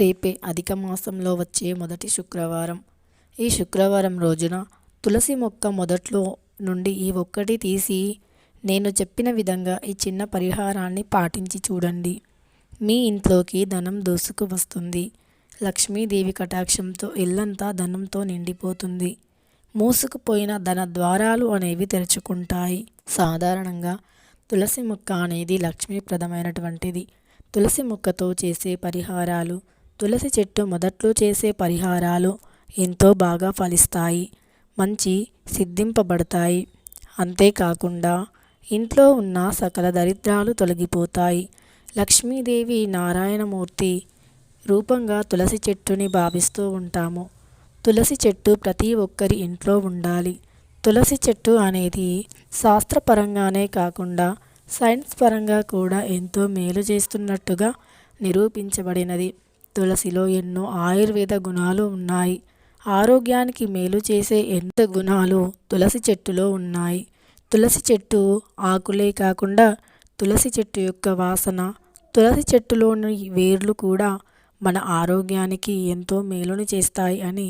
రేపే అధిక మాసంలో వచ్చే మొదటి శుక్రవారం. ఈ శుక్రవారం రోజున తులసి మొక్క మొదట్లో నుండి ఈ ఒక్కటి తీసి నేను చెప్పిన విధంగా ఈ చిన్న పరిహారాన్ని పాటించి చూడండి. మీ ఇంట్లోకి ధనం దోసుకు వస్తుంది. లక్ష్మీదేవి కటాక్షంతో ఇల్లంతా ధనంతో నిండిపోతుంది. మూసుకుపోయిన ధన ద్వారాలు అనేవి తెరుచుకుంటాయి. సాధారణంగా తులసి మొక్క అనేది లక్ష్మీప్రదమైనటువంటిది. తులసి మొక్కతో చేసే పరిహారాలు తులసి చెట్టు మొదట్లో చేసే పరిహారాలు ఎంతో బాగా ఫలిస్తాయి మంచి సిద్ధింపబడతాయి. అంతేకాకుండా ఇంట్లో ఉన్న సకల దరిద్రాలు తొలగిపోతాయి. లక్ష్మీదేవి నారాయణమూర్తి రూపంగా తులసి చెట్టుని భావిస్తూ ఉంటాము. తులసి చెట్టు ప్రతి ఒక్కరి ఇంట్లో ఉండాలి. తులసి చెట్టు అనేది శాస్త్రపరంగానే కాకుండా సైన్స్ పరంగా కూడా ఎంతో మేలు చేస్తున్నట్టుగా నిరూపించబడినది. తులసిలో ఎన్నో ఆయుర్వేద గుణాలు ఉన్నాయి. ఆరోగ్యానికి మేలు చేసే ఎంత గుణాలు తులసి చెట్టులో ఉన్నాయి. తులసి చెట్టు ఆకులే కాకుండా తులసి చెట్టు యొక్క వాసన తులసి చెట్టులోని వేర్లు కూడా మన ఆరోగ్యానికి ఎంతో మేలును చేస్తాయి అని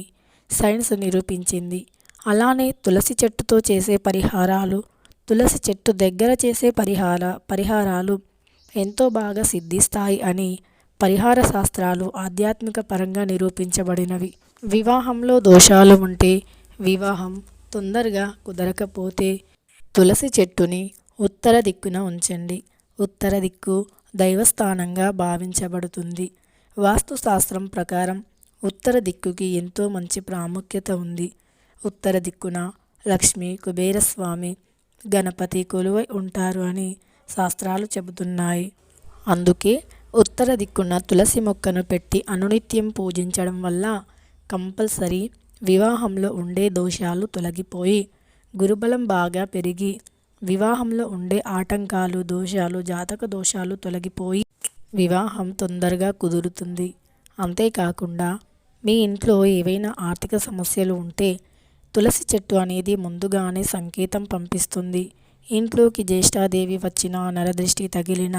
సైన్స్ నిరూపించింది. అలానే తులసి చెట్టుతో చేసే పరిహారాలు తులసి చెట్టు దగ్గర చేసే పరిహార పరిహారాలు ఎంతో బాగా సిద్ధిస్తాయి అని పరిహార శాస్త్రాలు ఆధ్యాత్మిక పరంగా నిరూపించబడినవి. వివాహంలో దోషాలు ఉంటే వివాహం తొందరగా కుదరకపోతే తులసి చెట్టుని ఉత్తర దిక్కున ఉంచండి. ఉత్తర దిక్కు దైవస్థానంగా భావించబడుతుంది. వాస్తుశాస్త్రం ప్రకారం ఉత్తర దిక్కుకి ఎంతో మంచి ప్రాముఖ్యత ఉంది. ఉత్తర దిక్కున లక్ష్మి కుబేరస్వామి గణపతి కొలువై ఉంటారు అని శాస్త్రాలు చెబుతున్నాయి. అందుకే ఉత్తర దిక్కున తులసి మొక్కను పెట్టి అనునిత్యం పూజించడం వల్ల కంపల్సరీ వివాహంలో ఉండే దోషాలు తొలగిపోయి గురుబలం బాగా పెరిగి వివాహంలో ఉండే ఆటంకాలు దోషాలు జాతక దోషాలు తొలగిపోయి వివాహం తొందరగా కుదురుతుంది. అంతేకాకుండా మీ ఇంట్లో ఏవైనా ఆర్థిక సమస్యలు ఉంటే తులసి చెట్టు అనేది ముందుగానే సంకేతం పంపిస్తుంది. ఇంట్లోకి జ్యేష్ఠాదేవి వచ్చిన నరదృష్టి తగిలిన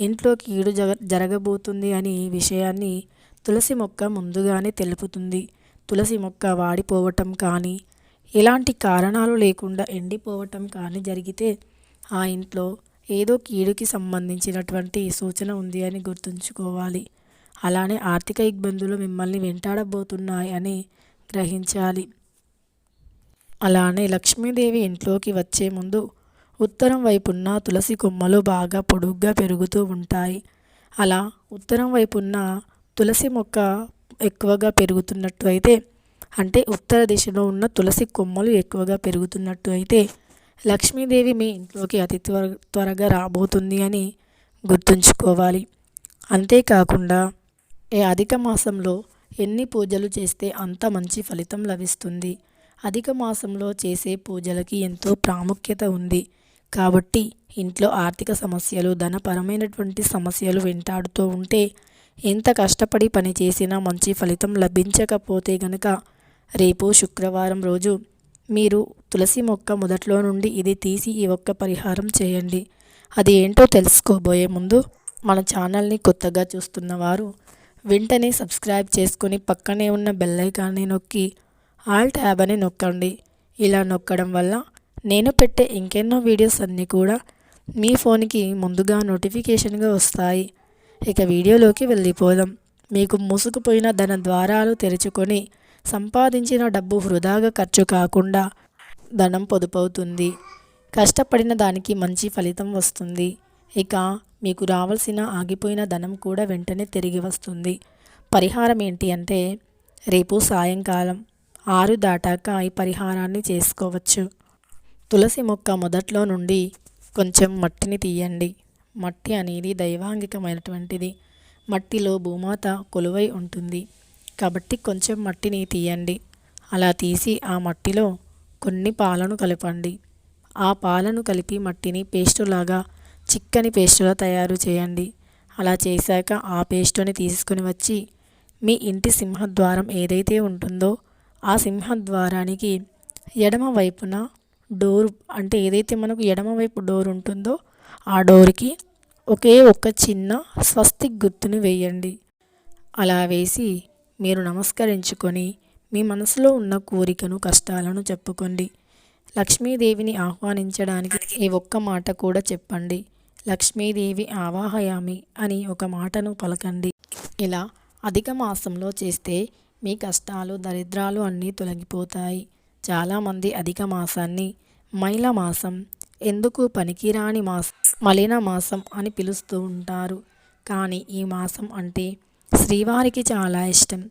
ఇంట్లోకి ఈడు జగ జరగబోతుంది అని విషయాన్ని తులసి మొక్క ముందుగానే తెలుపుతుంది. తులసి మొక్క వాడిపోవటం కానీ ఎలాంటి కారణాలు లేకుండా ఎండిపోవటం కానీ జరిగితే ఆ ఇంట్లో ఏదో కీడుకి సంబంధించినటువంటి సూచన ఉంది అని గుర్తుంచుకోవాలి. అలానే ఆర్థిక ఇబ్బందులు మిమ్మల్ని వెంటాడబోతున్నాయి అని గ్రహించాలి. అలానే లక్ష్మీదేవి ఇంట్లోకి వచ్చే ముందు ఉత్తరం వైపున్న తులసి కొమ్మలు బాగా పొడుగ్గా పెరుగుతూ ఉంటాయి. అలా ఉత్తరం వైపున్న తులసి మొక్క ఎక్కువగా పెరుగుతున్నట్టు అయితే అంటే ఉత్తర దిశలో ఉన్న తులసి కొమ్మలు ఎక్కువగా పెరుగుతున్నట్టు అయితే లక్ష్మీదేవి మీ ఇంట్లోకి అతి త్వర త్వరగా రాబోతుంది అని గుర్తుంచుకోవాలి. అంతేకాకుండా ఏ అధిక మాసంలో ఎన్ని పూజలు చేస్తే అంత మంచి ఫలితం లభిస్తుంది. అధిక మాసంలో చేసే పూజలకి ఎంతో ప్రాముఖ్యత ఉంది. కాబట్టి ఇంట్లో ఆర్థిక సమస్యలు ధనపరమైనటువంటి సమస్యలు వెంటాడుతూ ఉంటే ఎంత కష్టపడి పని చేసినా మంచి ఫలితం లభించకపోతే గనక రేపు శుక్రవారం రోజు మీరు తులసి మొక్క మొదట్లో నుండి ఇది తీసి ఈ ఒక్క పరిహారం చేయండి. అది ఏంటో తెలుసుకోబోయే ముందు మన ఛానల్ని కొత్తగా చూస్తున్న వారు వెంటనే సబ్స్క్రైబ్ చేసుకొని పక్కనే ఉన్న బెల్లైకాన్ని నొక్కి ఆల్ ట్యాబ్ అని నొక్కండి. ఇలా నొక్కడం వల్ల నేను పెట్టే ఇంకెన్నో వీడియోస్ అన్నీ కూడా మీ ఫోన్కి ముందుగా నోటిఫికేషన్గా వస్తాయి. ఇక వీడియోలోకి వెళ్ళిపోదాం. మీకు మూసుకుపోయిన ధన ద్వారాలు తెరుచుకొని సంపాదించిన డబ్బు వృధాగా ఖర్చు కాకుండా ధనం పొదుపవుతుంది. కష్టపడిన దానికి మంచి ఫలితం వస్తుంది. ఇక మీకు రావాల్సిన ఆగిపోయిన ధనం కూడా వెంటనే తిరిగి వస్తుంది. పరిహారం ఏంటి అంటే రేపు సాయంకాలం ఆరు దాటాక ఈ పరిహారాన్ని చేసుకోవచ్చు. తులసి మొక్క మొదట్లో నుండి కొంచెం మట్టిని తీయండి. మట్టి అనేది దైవాంగికమైనటువంటిది. మట్టిలో భూమాత కొలువై ఉంటుంది. కాబట్టి కొంచెం మట్టిని తీయండి. అలా తీసి ఆ మట్టిలో కొన్ని పాలను కలపండి. ఆ పాలను కలిపి మట్టిని పేస్టులాగా చిక్కని పేస్టులా తయారు చేయండి. అలా చేశాక ఆ పేస్టుని తీసుకుని వచ్చి మీ ఇంటి సింహద్వారం ఏదైతే ఉంటుందో ఆ సింహద్వారానికి ఎడమ వైపున డోర్ అంటే ఏదైతే మనకు ఎడమ వైపు డోర్ ఉంటుందో ఆ డోర్కి ఒకే ఒక్క చిన్న స్వస్తిక్ గుర్తుని వేయండి. అలా వేసి మీరు నమస్కరించుకొని మీ మనసులో ఉన్న కోరికను కష్టాలను చెప్పుకోండి. లక్ష్మీదేవిని ఆహ్వానించడానికి ఈ ఒక్క మాట కూడా చెప్పండి. లక్ష్మీదేవి ఆవాహయామి అని ఒక మాటను పలకండి. ఇలా అధిక మాసంలో చేస్తే మీ కష్టాలు దరిద్రాలు అన్నీ తొలగిపోతాయి. చాలామంది అధిక మాసాన్ని మైల మాసం ఎందుకు పనికిరాని మాసం మలిన మాసం అని పిలుస్తూ ఉంటారు. కానీ ఈ మాసం అంటే శ్రీవారికి చాలా ఇష్టం.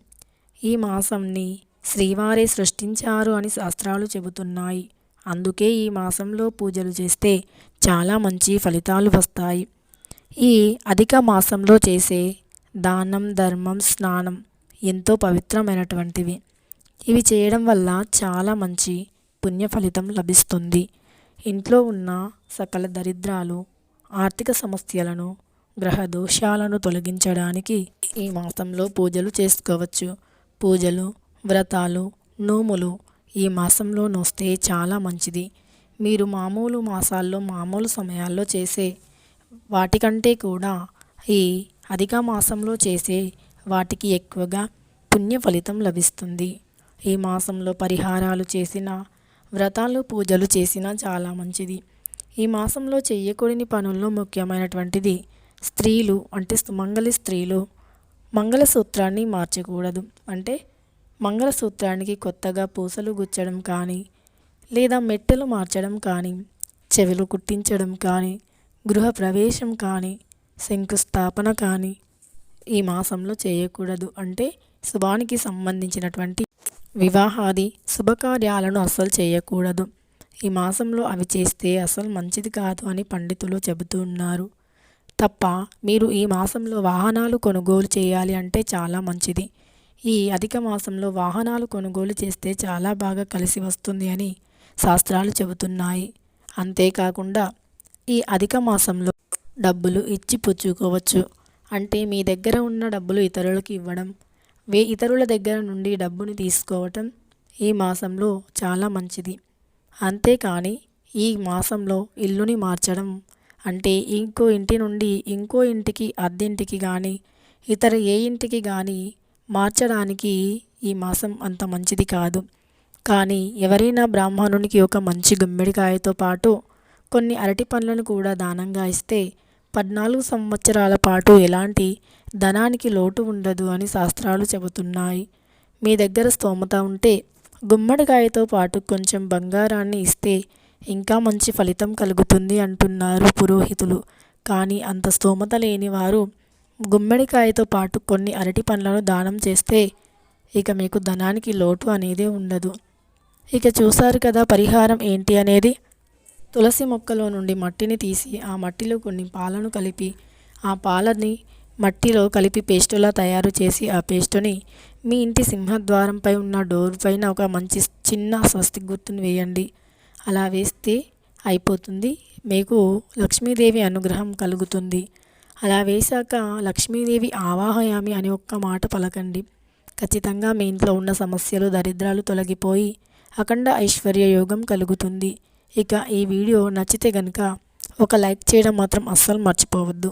ఈ మాసంని శ్రీవారే సృష్టించారు అని శాస్త్రాలు చెబుతున్నాయి. అందుకే ఈ మాసంలో పూజలు చేస్తే చాలా మంచి ఫలితాలు వస్తాయి. ఈ అధిక మాసంలో చేసే దానం ధర్మం స్నానం ఎంతో పవిత్రమైనటువంటివి. ఇవి చేయడం వల్ల చాలా మంచి పుణ్య ఫలితం లభిస్తుంది. ఇంట్లో ఉన్న సకల దరిద్రాలు ఆర్థిక సమస్యలను గ్రహ దోషాలను తొలగించడానికి ఈ మాసంలో పూజలు చేసుకోవచ్చు. పూజలు వ్రతాలు నోములు ఈ మాసంలో నోస్తే చాలా మంచిది. మీరు మామూలు మాసాల్లో మామూలు సమయాల్లో చేసే వాటికంటే కూడా ఈ అధిక మాసంలో చేసే వాటికి ఎక్కువగా పుణ్య ఫలితం లభిస్తుంది. ఈ మాసంలో పరిహారాలు చేసిన వ్రతాలు పూజలు చేసినా చాలా మంచిది. ఈ మాసంలో చేయకూడని పనుల్లో ముఖ్యమైనటువంటిది స్త్రీలు అంటే సుమంగళి స్త్రీలు మంగళసూత్రాన్ని మార్చకూడదు. అంటే మంగళసూత్రానికి కొత్తగా పూసలు గుచ్చడం కానీ లేదా మెట్టెలు మార్చడం కానీ చెవులు కుట్టించడం కానీ గృహప్రవేశం కానీ శంకుస్థాపన కానీ ఈ మాసంలో చేయకూడదు. అంటే శుభానికి సంబంధించినటువంటి వివాహాది శుభకార్యాలను అస్సలు చేయకూడదు. ఈ మాసంలో అవి చేస్తే అసలు మంచిది కాదు అని పండితులు చెబుతూ ఉన్నారు. తప్ప మీరు ఈ మాసంలో వాహనాలు కొనుగోలు చేయాలి అంటే చాలా మంచిది. ఈ అధిక మాసంలో వాహనాలు కొనుగోలు చేస్తే చాలా బాగా కలిసి వస్తుంది అని శాస్త్రాలు చెబుతున్నాయి. అంతేకాకుండా ఈ అధిక మాసంలో డబ్బులు ఇచ్చి పుచ్చుకోవచ్చు అంటే మీ దగ్గర ఉన్న డబ్బులు ఇతరులకు ఇవ్వడం వే ఇతరుల దగ్గర నుండి డబ్బుని తీసుకోవటం ఈ మాసంలో చాలా మంచిది. అంతేకాని ఈ మాసంలో ఇల్లుని మార్చడం అంటే ఇంకో ఇంటి నుండి ఇంకో ఇంటికి అద్దెంటికి కానీ ఇతర ఏ ఇంటికి కానీ మార్చడానికి ఈ మాసం అంత మంచిది కాదు. కానీ ఎవరైనా బ్రాహ్మణునికి ఒక మంచి గుమ్మిడికాయతో పాటు కొన్ని అరటి పండ్లను కూడా దానంగా ఇస్తే పద్నాలుగు సంవత్సరాల పాటు ఎలాంటి ధనానికి లోటు ఉండదు అని శాస్త్రాలు చెబుతున్నాయి. మీ దగ్గర స్తోమత ఉంటే గుమ్మడికాయతో పాటు కొంచెం బంగారాన్ని ఇస్తే ఇంకా మంచి ఫలితం కలుగుతుంది అంటున్నారు పురోహితులు. కానీ అంత స్తోమత లేని వారు గుమ్మడికాయతో పాటు కొన్ని అరటి పండ్లను దానం చేస్తే ఇక మీకు ధనానికి లోటు అనేది ఉండదు. ఇక చూసారు కదా పరిహారం ఏంటి అనేది? తులసి మొక్కలో నుండి మట్టిని తీసి ఆ మట్టిలో కొన్ని పాలను కలిపి ఆ పాలని మట్టిలో కలిపి పేస్టులా తయారు చేసి ఆ పేస్టుని మీ ఇంటి సింహద్వారంపై ఉన్న డోర్ పైన ఒక మంచి చిన్న స్వస్తి గుర్తును వేయండి. అలా వేస్తే అయిపోతుంది. మీకు లక్ష్మీదేవి అనుగ్రహం కలుగుతుంది. అలా వేశాక లక్ష్మీదేవి ఆవాహయామి అని ఒక్క మాట పలకండి. ఖచ్చితంగా మీ ఇంట్లో ఉన్న సమస్యలు దరిద్రాలు తొలగిపోయి అఖండ ఐశ్వర్య యోగం కలుగుతుంది. ఇక ఈ వీడియో నచ్చితే కనుక ఒక లైక్ చేయడం మాత్రం అస్సలు మర్చిపోవద్దు.